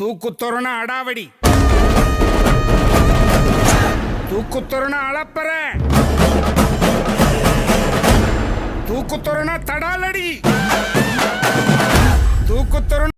தூக்குத்தொரண அடாவடி. தூக்குத்தொரண அளப்பற. தூக்குத்தொரண தடாலடி. தூக்குத்தொரண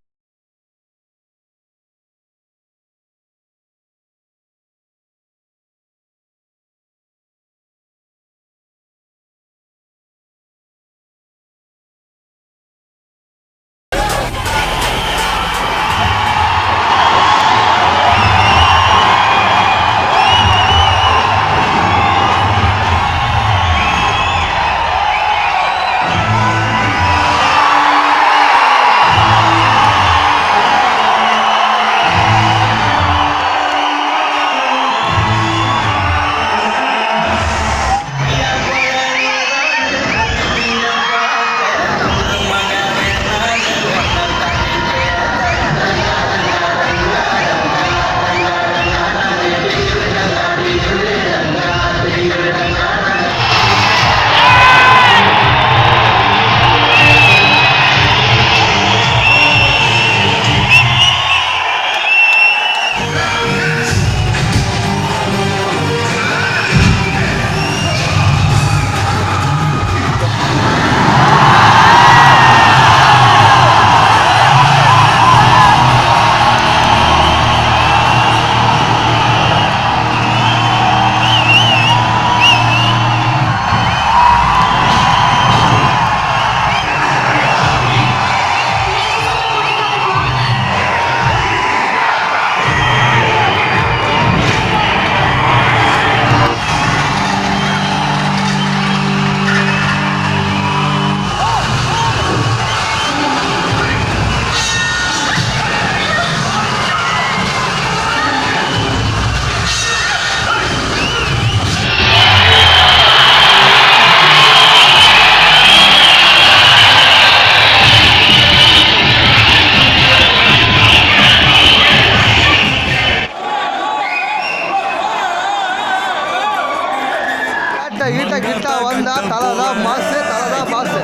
ஈட்ட ஈட்ட கிட்ட வந்தா தலைதான் மாசு தலைதான் மாசு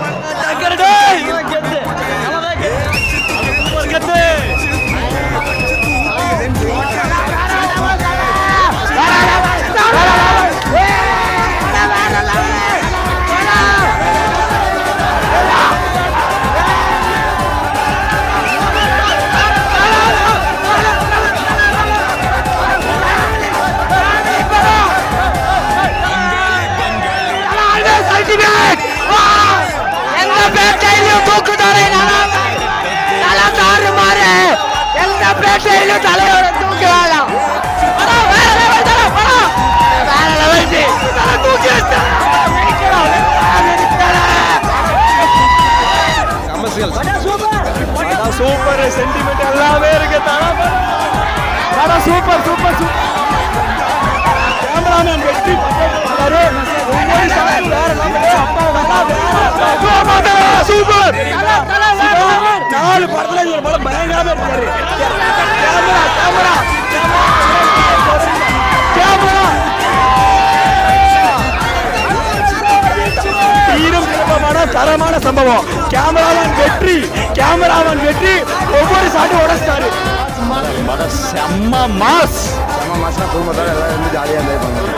பேட்டையிலும் தலையோட தூக்கு வேலாம் படம் வேற லெவல் தரம் படம் வேற லெவல் தலை தூக்கி சூப்பர். சென்டிமெண்ட் எல்லாமே இருக்கு. படம் சூப்பர் சூப்பர் சூப்பர். கேமராமேன் வெற்றி வேற level. சூப்பர். நாலு படத்துல சம்பவம். கேமராமேன் வெற்றி கேமராமேன் வெற்றி. ஒவ்வொரு சாட்டும் உடச்சிட்டாரு செம்ம மாஸ் செம்ம மாசம் குடும்பத்தோட எல்லாரும் வந்து ஜாலியாக பண்ணுவோம்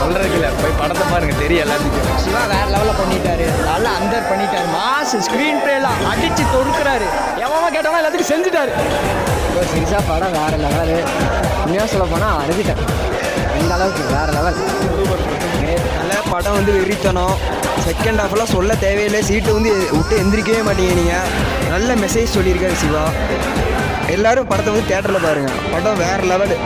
சொல்றதுக்கு இல்லை. போய் படத்தை பாருங்க. தெரியும் எல்லாத்துக்கும். சிவா வேற லெவலில் பண்ணிட்டாரு. நல்லா அந்தர் பண்ணிட்டாரு. மாஸ் ஸ்க்ரீன் பிளேலாம் அடிச்சு தொடுக்கிறாரு. எவன் கேட்டவன் எல்லாத்துக்கும் செஞ்சுட்டாரு. இப்போ சீரியஸாக படம் வேற லெவலு உண்மையாக சொல்ல போனால் அழுதுட்டேன். இந்த அளவுக்கு வேற லெவல் நல்ல படம் வந்து வெறித்தனம். செகண்ட் ஹாஃப்லாம் சொல்ல தேவையில்லை. சீட்டு வந்து விட்டு எந்திரிக்கவே மாட்டீங்க நீங்கள் நல்ல மெசேஜ் சொல்லியிருக்காரு சிவா. எல்லாரும் படத்தை வந்து தேட்டரில் பாருங்க. படம் வேற லெவலு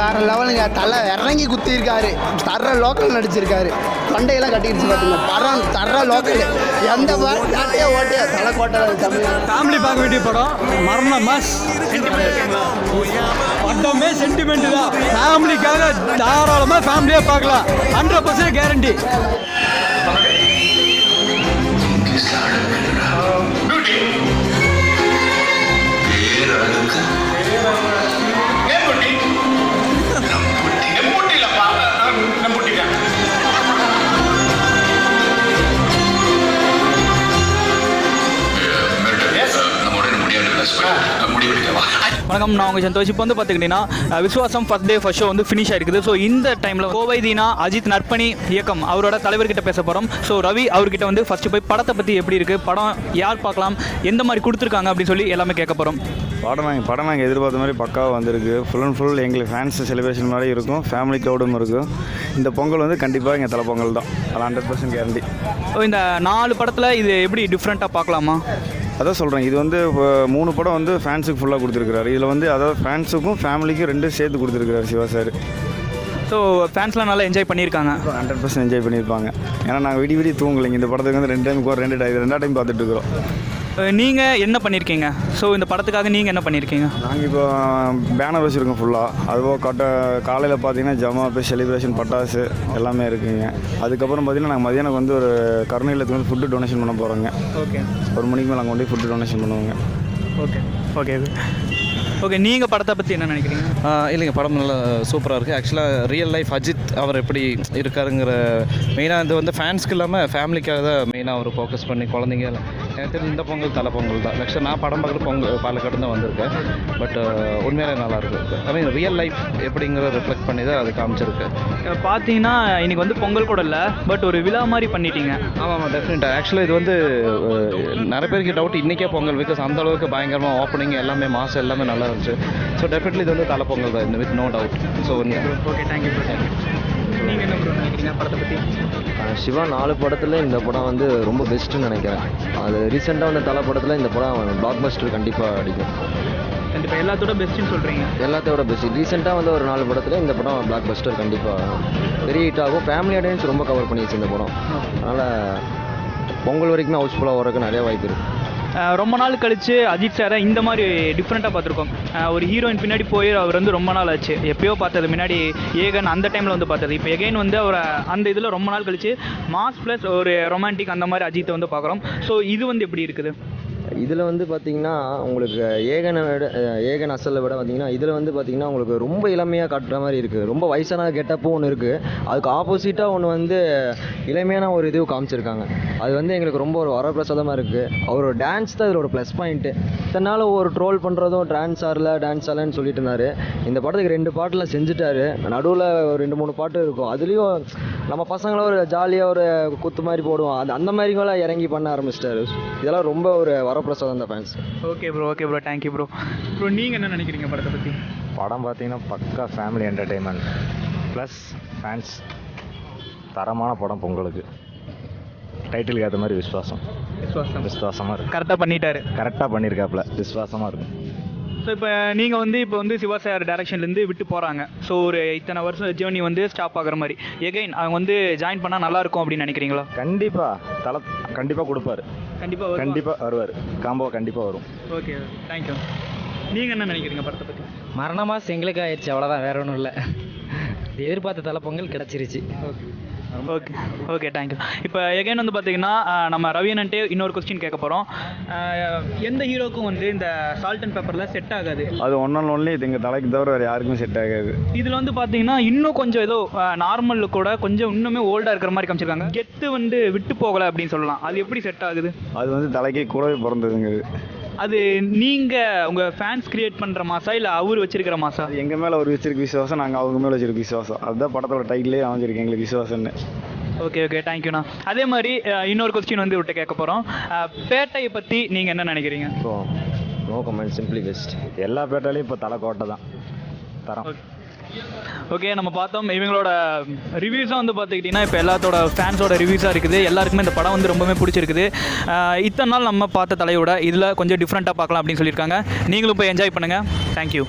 வேற லெவலுங்க தலை இறங்கி குத்திருக்காரு தர்ற லோக்கல் நடிச்சிருக்காரு. தொண்டையெல்லாம் கட்டிடுச்சு பார்த்துங்க படம் தர்ற லோக்கல் எந்த நாட்டையே ஓட்டையா தலை கோட்டை தமிழ் ஃபேமிலி பார்க்க வேண்டிய படம். மரண மாஸ் படமே சென்டிமெண்ட் தான். ஃபேமிலிக்காக தாராளமாக ஃபேமிலியாக பார்க்கலாம். ஹண்ட்ரட் பர்சன்ட் கேரண்டி வணக்கம் நான் உங்கள் சந்தோஷ். இப்போ வந்து பார்த்துக்கிட்டிங்கன்னா Viswasam first day first show வந்து ஃபினிஷ் ஆயிருக்குது. ஸோ இந்த டைமில் கோவை தீனா அஜித் நற்பணி இயக்கம் அவரோட தலைவர்கிட்ட பேச போகிறோம் ஸோ ரவி அவர்கிட்ட வந்து ஃபஸ்ட்டு போய் படத்தை பற்றி எப்படி இருக்குது படம் யார் பார்க்கலாம் எந்த மாதிரி கொடுத்துருக்காங்க அப்படின்னு சொல்லி எல்லாமே கேட்க போகிறோம் படம் நாங்கள் படம் நாங்கள் எதிர்பார்த்த மாதிரி பக்காவாக வந்திருக்கு. ஃபுல் அண்ட் ஃபுல் எங்களுக்கு ஃபேன்ஸ் செலிப்ரேஷன் மாதிரி இருக்கும். ஃபேமிலி க்ரௌடும் இருக்கும். இந்த பொங்கல் வந்து கண்டிப்பாக எங்கள் தலை பொங்கல் தான். அது ஹண்ட்ரட் பர்சன்ட் கேரண்டி ஸோ இந்த நாலு படத்தில் இது எப்படி டிஃப்ரெண்ட்டாக பார்க்கலாமா? அதான் சொல்கிறேன் இது வந்து மூணு படம் வந்து ஃபேன்ஸுக்கு ஃபுல்லாக கொடுத்துருக்காரு இதில் வந்து அதாவது ஃபேன்ஸுக்கும் ஃபேமிலிக்கும் ரெண்டும் சேர்த்து கொடுத்துருக்காரு சிவா சார் ஸோ ஃபேன்ஸ்லாம் நல்லா என்ஜாய் பண்ணியிருக்காங்க. ஹண்ட்ரட் பர்சன்ட் என்ஜாய் பண்ணியிருப்பாங்க. ஏன்னா நாங்கள் விடி விடி தூங்கலைங்க. இந்த படத்துக்கு வந்து ரெண்டு டைம் ரெண்டு டைம் ரெண்டா டைம் பார்த்துட்டு இருக்கிறோம். நீங்கள் என்ன பண்ணியிருக்கீங்க ஸோ இந்த படத்துக்காக நீங்கள் என்ன பண்ணியிருக்கீங்க நாங்கள் இப்போ பேனர் வச்சுருக்கோம் ஃபுல்லாக அதுபோக கட்ட காலையில் பார்த்தீங்கன்னா ஜமா போய் செலிப்ரேஷன் பட்டாசு எல்லாமே இருக்குங்க. அதுக்கப்புறம் பார்த்தீங்கன்னா நாங்கள் மதியானம் வந்து ஒரு கருணை இல்லத்துக்கு வந்து ஃபுட்டு டொனேஷன் பண்ண போகிறோங்க ஓகே ஒரு மணிக்கு மேலே அங்கே கொண்டு ஃபுட்டு டொனேஷன் பண்ணுவாங்க. ஓகே ஓகே ஓகே நீங்கள் படத்தை பற்றி என்ன நினைக்கிறீங்க? இல்லைங்க படம் நல்லா சூப்பராக இருக்குது ஆக்சுவலாக ரியல் லைஃப் அஜித் அவர் எப்படி இருக்காருங்கிற மெயினாக இது வந்து ஃபேன்ஸ்க்கு இல்லாமல் ஃபேமிலிக்காக தான் மெயினாக அவர் ஃபோக்கஸ் பண்ணி குழந்தைங்க எல்லாம். எனக்கு தெரிஞ்சு இந்த பொங்கல் தலை பொங்கல் தான். ஆக்சுவலாக நான் படம் பார்க்குற பொங்கல் பாலக்காடு தான் வந்திருக்கேன். பட் உண்மையிலே நல்லா இருக்கு ஐ மீன் ரியல் லைஃப் எப்படிங்கிறத ரிஃப்ளெக்ட் பண்ணி தான் அது காமிச்சிருக்கு. பார்த்தீங்கன்னா இன்னைக்கு வந்து பொங்கல் கூட இல்லை பட் ஒரு விழா மாதிரி பண்ணிட்டீங்க. ஆமாம் ஆமாம் டெஃபினட்டாக ஆக்சுவலாக இது வந்து நிறைய பேருக்கு டவுட் இன்றைக்கே பொங்கல் பிகாஸ் அந்த அளவுக்கு பயங்கரமாக ஓப்பனிங் எல்லாமே மாதம் எல்லாமே நல்லா இருந்துச்சு. ஸோ டெஃபினெட்லி இது வந்து தலை பொங்கல் தான் with no doubt so okay thank you நீங்கள் என்ன ப்ரோ நினைக்கிறீங்க? படத்தை பற்றி சிவா நாலு படத்தில் இந்த படம் வந்து ரொம்ப பெஸ்ட்டுன்னு நினைக்கிறேன். அது ரீசெண்டாக வந்த தலை படத்தில் இந்த படம் பிளாக் பஸ்டர் கண்டிப்பாக அடிக்கும். கண்டிப்பாக எல்லாத்தோட பெஸ்ட்டுன்னு சொல்கிறீங்க எல்லாத்தையோட பெஸ்ட் ரீசெண்டாக வந்த ஒரு நாலு படத்தில் இந்த படம் பிளாக் பஸ்டர் கண்டிப்பாக பெரிய ஹிட் ஆகும். ஃபேமிலி ஆடியன்ஸ் ரொம்ப கவர் பண்ணிடுச்சு இந்த படம். அதனால் பொங்கல் வரைக்குமே ஹவுஸ்ஃபுல்லாக வரதுக்கு நிறைய வாய்ப்பு இருக்குது ரொம்ப நாள் கழித்து அஜித் சாரை இந்த மாதிரி டிஃப்ரெண்ட்டாக பார்த்துருக்கோம். ஒரு ஹீரோயின் பின்னாடி போய் அவர் வந்து ரொம்ப நாள் ஆச்சு. எப்பயோ பார்த்தது முன்னாடி ஏகன் அந்த டைமில் வந்து பார்த்தது. இப்போ எகைன் வந்து அவர் அந்த இதில் ரொம்ப நாள் கழிச்சு மாஸ் ப்ளஸ் ஒரு ரொமான்டிக் அந்த மாதிரி அஜித்தை வந்து பார்க்குறோம். ஸோ இது வந்து எப்படி இருக்குது? இதில் வந்து பார்த்தீங்கன்னா உங்களுக்கு ஏகனை விட ஏகன் அசலை விட பார்த்தீங்கன்னா இதில் வந்து பார்த்தீங்கன்னா உங்களுக்கு ரொம்ப இளமையாக காட்டுற மாதிரி இருக்குது ரொம்ப வயசான கெட்டப்பும் ஒன்று இருக்குது அதுக்கு ஆப்போசிட்டாக ஒன்று வந்து இளமையான ஒரு இது காமிச்சிருக்காங்க. அது வந்து எங்களுக்கு ரொம்ப ஒரு வரப்பிரசாதமாக இருக்குது அவரோட டான்ஸ் தான் இதில் ஒரு ப்ளஸ் பாயிண்ட்டு இதனால் ஒரு ட்ரோல் பண்ணுறதும் டான்ஸ் ஆடல டான்ஸ் ஆடலன்னு சொல்லிட்டு இருந்தார். இந்த படத்துக்கு ரெண்டு பாட்டில் செஞ்சுட்டாரு. நடுவில் ஒரு ரெண்டு மூணு பாட்டு இருக்கும். அதுலேயும் நம்ம பசங்களை ஒரு ஜாலியாக ஒரு குத்து மாதிரி போடுவோம். அது அந்த மாதிரிங்களாம் இறங்கி பண்ண ஆரம்பிச்சிட்டாரு. இதெல்லாம் ரொம்ப ஒரு வர வரப்பிரசாதம் தான் fans okay bro okay bro thank you bro bro நீங்கள் என்ன நினைக்கிறீங்க படத்தை பற்றி படம் பார்த்தீங்கன்னா பக்கா ஃபேமிலி என்டர்டெயின்மெண்ட் ப்ளஸ் ஃபேன்ஸ் தரமான படம் பொங்கலுக்கு. டைட்டிலுக்கு ஏற்ற மாதிரி விஸ்வாசம் விஸ்வாசம் விஸ்வாசமாக இருக்கு. கரெக்டாக பண்ணிட்டாரு. கரெக்டாக பண்ணியிருக்காப்புல விஸ்வாசமாக இருக்கும் ஸோ இப்போ நீங்கள் வந்து இப்போ வந்து சிவா சார் டேரக்ஷன்லேருந்து விட்டு போகிறாங்க ஸோ ஒரு இத்தனை வருஷம் ஜேர்னி வந்து ஸ்டாப் ஆகுற மாதிரி. எகைன் அவங்க வந்து ஜாயின் பண்ணால் நல்லா இருக்கும் அப்படின்னு நினைக்கிறீங்களா? கண்டிப்பாக தலை கண்டிப்பாக கொடுப்பாரு. கண்டிப்பாக கண்டிப்பாக வருவார். காம்போ கண்டிப்பாக வரும். ஓகே தேங்க்யூ நீங்கள் என்ன நினைக்கிறீங்க படத்தை பற்றி மரணமாஸ் எங்களுக்கு ஆயிடுச்சு அவ்வளோதான் வேற ஒன்றும் இல்லை. எதிர்பார்த்த தலை பொங்கல் கிடச்சிருச்சு. ஓகே ஓகே தேங்க்யூ இப்போ எகைன் வந்து பார்த்தீங்கன்னா நம்ம ரவியனன்ட்டே இன்னொரு கொஸ்டின் கேட்க போகிறோம் எந்த ஹீரோக்கும் வந்து இந்த சால்ட் அண்ட் பேப்பரில் செட் ஆகாது? அது ஒன் அண்ட் ஒன்லி இது எங்கள் தலைக்கு தவிர வேறு யாருக்குமே செட் ஆகாது. இதில் வந்து பார்த்தீங்கன்னா இன்னும் கொஞ்சம் ஏதோ நார்மல் கூட கொஞ்சம் இன்னுமே ஓல்டாக இருக்கிற மாதிரி காமிச்சிருக்காங்க. கெத்து வந்து விட்டு போகலை அப்படின்னு சொல்லலாம். அது எப்படி செட் ஆகுது? அது வந்து தலைக்கே கூடவே பிறந்ததுங்க. இது. அது நீங்கள் உங்கள் ஃபேன்ஸ் கிரியேட் பண்ணுற மாசா இல்லை அவர் வச்சிருக்கிற மாசா? அது எங்கள் மேலே ஒரு வச்சிருக்க விசுவாசம் நாங்கள் அவங்க மேலே வச்சிருக்க விசுவாசம். அதுதான் படத்தோட டைட்டிலே அமைஞ்சிருக்கு எங்களுக்கு விசுவாசம்னு. ஓகே ஓகே தேங்க்யூண்ணா அதே மாதிரி இன்னொரு கொஸ்டின் வந்து விட்டு கேட்க போகிறோம் பேட்டையை பற்றி நீங்கள் என்ன நினைக்கிறீங்க? So no comment simply best எல்லா பேட்டாலையும் இப்போ தலை கோட்டை தான். தரம். ஓகே நம்ம பார்த்தோம். இவங்களோட ரிவ்யூஸாக வந்து பார்த்துக்கிட்டிங்கன்னா இப்போ எல்லாத்தோட ஃபேன்ஸோட ரிவ்யூஸாக இருக்குது. எல்லாருக்குமே இந்த படம் வந்து ரொம்பவே பிடிச்சிருக்குது. இத்தனை நாள் நம்ம பார்த்த தலையோட இதில் கொஞ்சம் டிஃப்ரெண்ட்டாக பார்க்கலாம் அப்படின்னு சொல்லியிருக்காங்க. நீங்களும் போய் என்ஜாய் பண்ணுங்கள் தேங்க்யூ